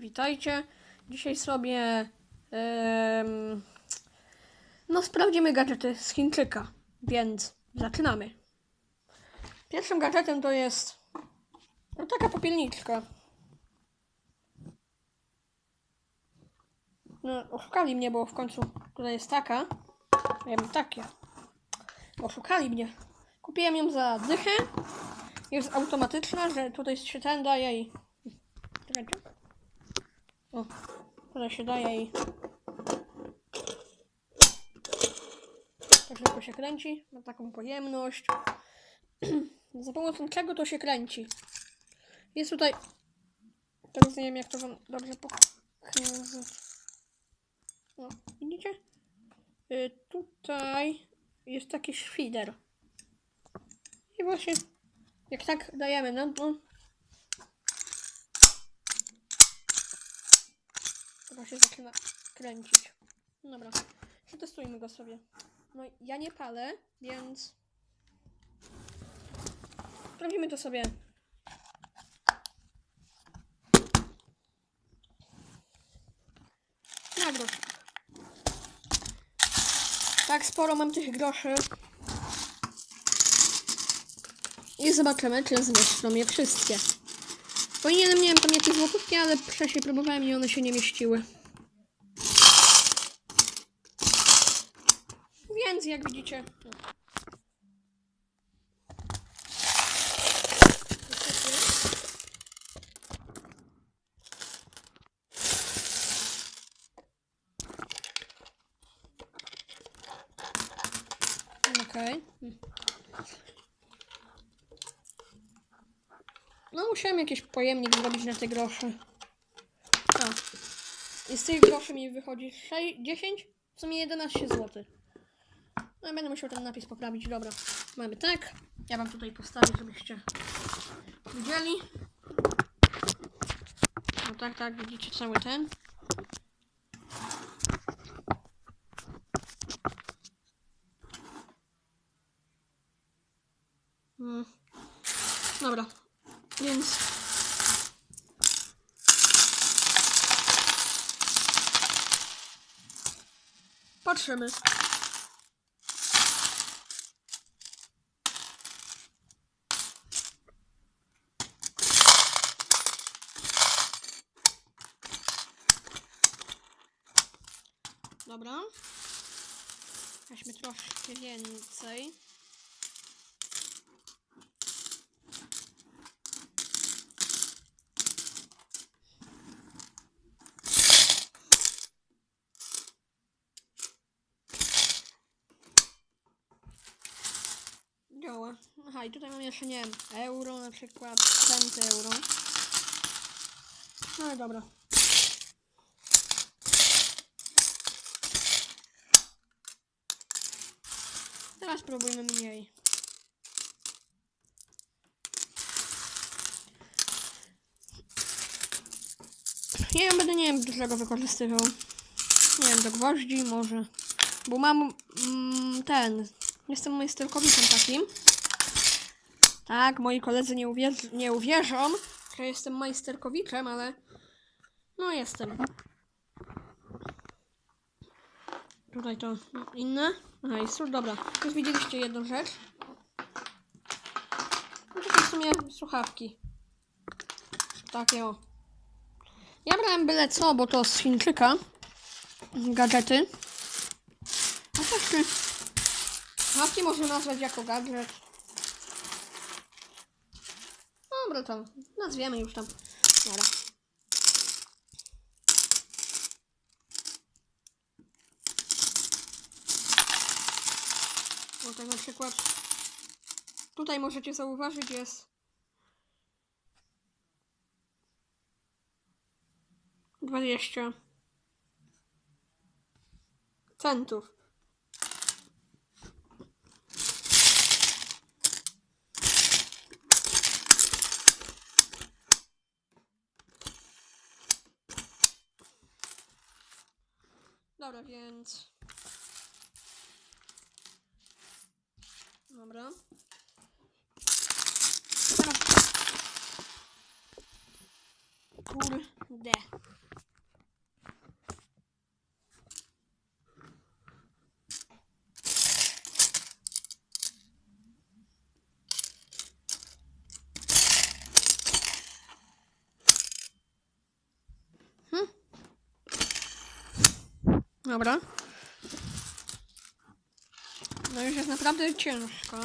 witajcie. Dzisiaj sobie no sprawdzimy gadżety z Chińczyka, więc zaczynamy. Pierwszym gadżetem to jest no, taka popielniczka. No, oszukali mnie, bo w końcu tutaj jest taka. Ja mam takie. Oszukali mnie. Kupiłem ją za dychę. Jest automatyczna, że tutaj się ten daje i... O, tutaj się daje i... Tak szybko się kręci. Ma taką pojemność. za pomocą czego to się kręci? Jest tutaj... Teraz nie wiem jak to wam dobrze pokazać. O, widzicie? Y, tutaj jest taki szwider. I właśnie jak tak dajemy, no, no. Chyba się zaczyna kręcić. Dobra, przetestujmy go sobie. No ja nie palę, więc sprawdzimy to sobie. Na groszy. Tak sporo mam tych groszy. I zobaczymy, czy zmieszczą je wszystkie. Powinienem, nie wiem, tam jakieś złotówki, ale wcześniej próbowałem i one się nie mieściły. Więc jak widzicie... Okej. No musiałem jakiś pojemnik zrobić na te grosze. O. I z tych groszy mi wychodzi 6, 10, w sumie 11 zł. No ja będę musiał ten napis poprawić. Dobra, mamy tak. Ja wam tutaj postawię, żebyście widzieli. No tak, tak, widzicie cały ten. Mm. Dobra, więc patrzymy. Dobra. Weźmy troszkę więcej. Aha, i tutaj mam jeszcze, nie wiem, euro na przykład, centy euro. No ale dobra. Teraz spróbujmy mniej. Ja ją będę, nie wiem, do czego wykorzystywał. Nie wiem, do gwoździ może. Bo mam mm, ten. Jestem majsterkowiczem takim. Tak, moi koledzy nie, uwierz nie uwierzą, że jestem majsterkowiczem, ale no jestem. Tutaj to inne. Aha, jest tu, dobra. Już widzieliście jedną rzecz. No to w sumie słuchawki. Takie o. Ja brałem byle co, bo to z Chińczyka. Gadżety. A też czy... Słuchawki można nazwać jako gadżet. Dobra, to nazwiemy już tam. Dobra. O, tak na przykład tutaj możecie zauważyć jest dwadzieścia centów. Dobra, więc. Dobra. Kurde, Dobra. No już jest naprawdę ciężko.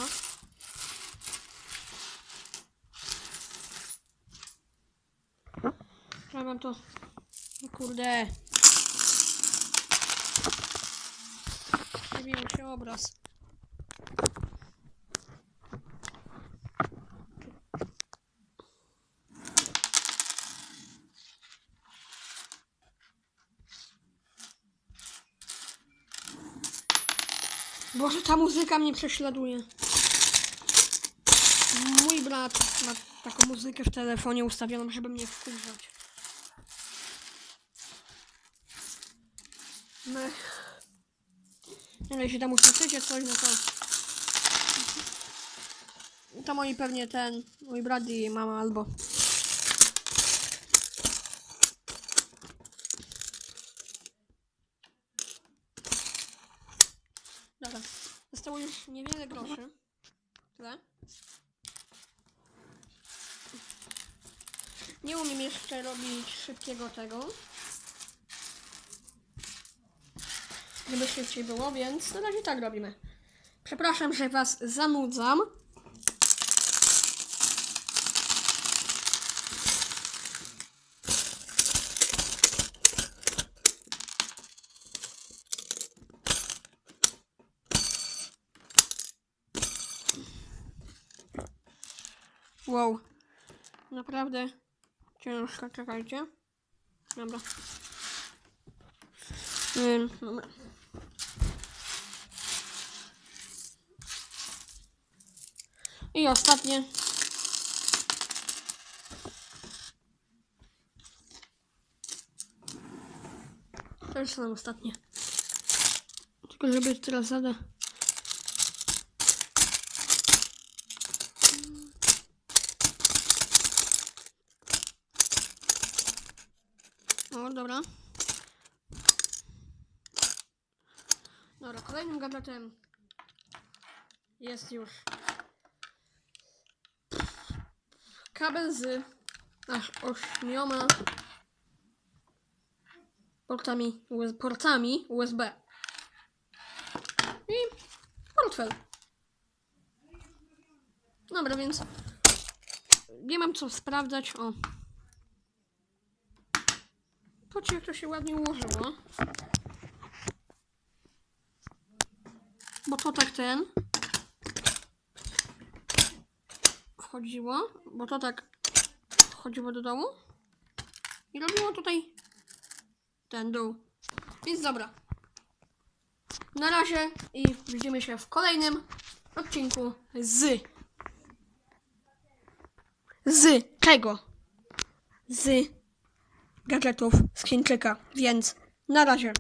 Ja mam to. Kurde. Przebił się obraz. Boże, ta muzyka mnie prześladuje. Mój brat ma taką muzykę w telefonie ustawioną, żeby mnie wkurzać. No. Ale jeśli tam usłyszycie coś, no to... To moi pewnie ten, mój brat i mama albo... Dobra, zostało już niewiele groszy. Tyle. Nie umiem jeszcze robić szybkiego tego. Żeby szybciej było, więc na razie tak robimy. Przepraszam, że was zanudzam. Wow. Naprawdę ciężko, czekajcie. Dobra. I ostatnie. To już są ostatnie. Tylko żeby teraz zada. O, dobra. Dobra, kolejnym gadżetem jest już kabel z aż ośmioma portami, portami USB i portfel. Dobra, więc nie mam co sprawdzać. O. Patrzcie, jak to się ładnie ułożyło. Bo to tak ten wchodziło, bo to tak wchodziło do dołu i robiło tutaj ten dół. Więc dobra. Na razie i widzimy się w kolejnym odcinku z z czego? Z gadżetów z Chińczyka, więc na razie.